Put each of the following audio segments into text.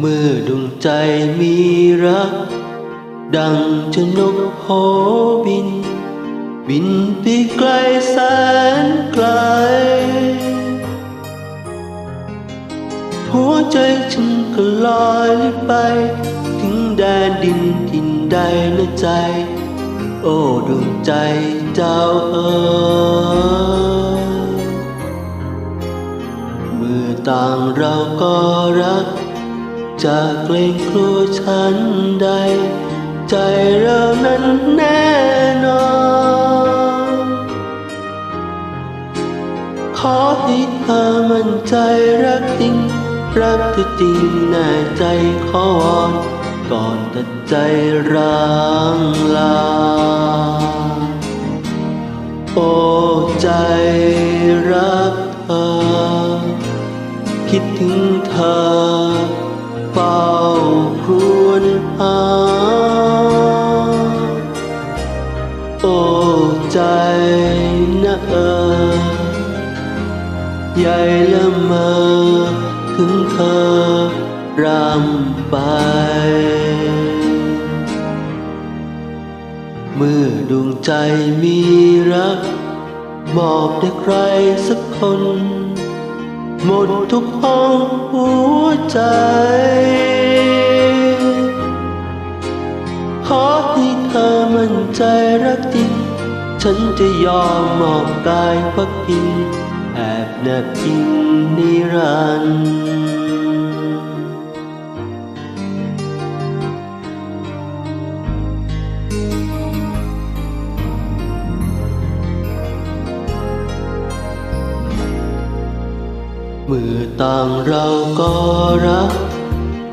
เมื่อดวงใจมีรัก ดังจะนกโหบิน บินไปไกลแสนไกล หัวใจฉันก็ลอยไป ถึงแดนดินทินใดนะใจ โอ้ดวงใจเจ้าเอ๋ยเมื่อต่างเราก็รัก จะเกรงกลัวฉันใด ใจเรานั้นแน่นอน ขอให้เธอมั่นใจรักจริง รักเธอจริงแน่ใจขอวอนก่อนตัดใจร้างลา โอ้ใจรักเธอ คิดถึงเธอ วญหาโอ้ใจนะเออใหญ่ละเมอถึงเธอรำไป เมื่อดวงใจมีรักมอบให้ใครสักคน หมดทุกห้องหัวใจ จริง ฉันจะยอมมอบกายพักพิงแอบแนบอิงนิรันดร์มือต่างเราก็รัก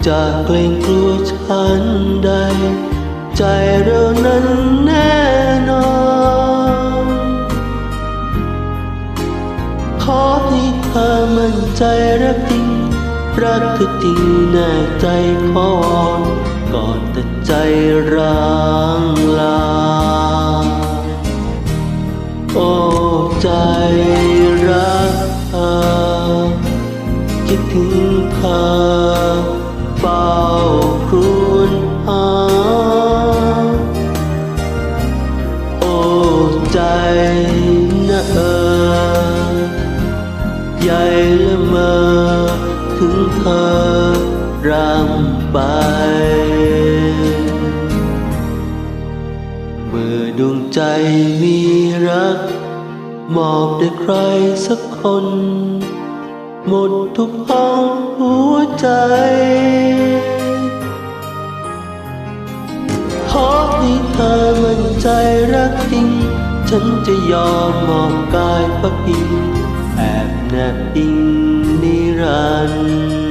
จะเกรงกลัวฉันใด ใจเรานั้นแน่นอน ขอให้เธอมั่นใจรักจริง รักเธอจริงแน่ใจขอวอนก่อนแต่ใจร้างลา โอ้ใจ ไป เมื่อดวงใจมีรัก มอบให้ใครสักคน หมดทุกห้องหัวใจขอให้เธอมั่นใจรักจริง ฉันจะยอมมอบกายพักพิงแอบแนบอิงนิรันดร์